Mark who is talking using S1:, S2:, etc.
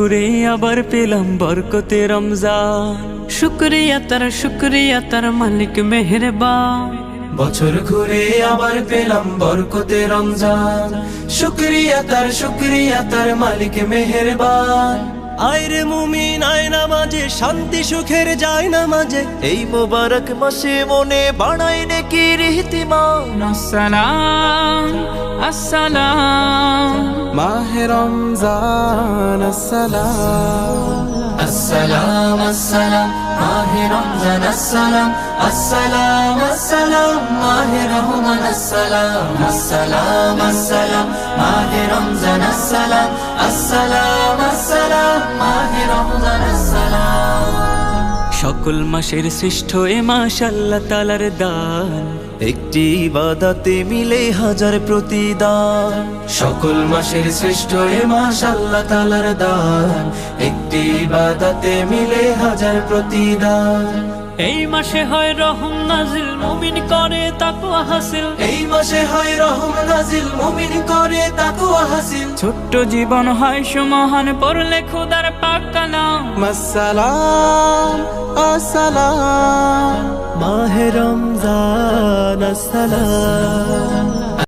S1: ঘুরে আবার পেলাম বরকতে রমজান।
S2: শুক্রিয়া তার শুক্রিয়া তার মালিক মেহেরবান।
S3: বছর ঘুরে আবার পেলাম বরকতে রমজান। শুক্রিয়া তার শুক্রিয়া তার মালিক মেহেরবান।
S4: আয়রে মুমিন আয় নামাজে শান্তি সুখের যায় নামাজে। এই মোবারক মাসে মনে বাড়াই নাকি রীতিমান
S2: আসসালাম আসসালাম।
S3: মাহে রমজান, আসসালাম। আসসালাম আসসালাম। মাহে রমজান, আসসালাম। আসসালাম আসসালাম, মাহে
S1: সকল মাসের শ্রেষ্ঠ এ মাস তালার দান।
S4: একটি বাদাতে মিলে হাজার প্রতিদান।
S3: সকল মাসের শ্রেষ্ঠ এ মাস আল্লাহ তালার দান। একটি বাদাতে মিলে হাজার প্রতিদান।
S2: এই মাসে হয় রহম নাজিল মুমিন করে তাকুয়া হাসিল।
S3: এই মাসে হয় রহম নাজিল মুমিন করে তাকুয়া হাসিল।
S2: ছোট্ট জীবন হয় সুমহান পড়লে খুদার পাক কালাম।
S3: আসসালাম আসসালাম
S4: মাহে রমজান আসসালাম।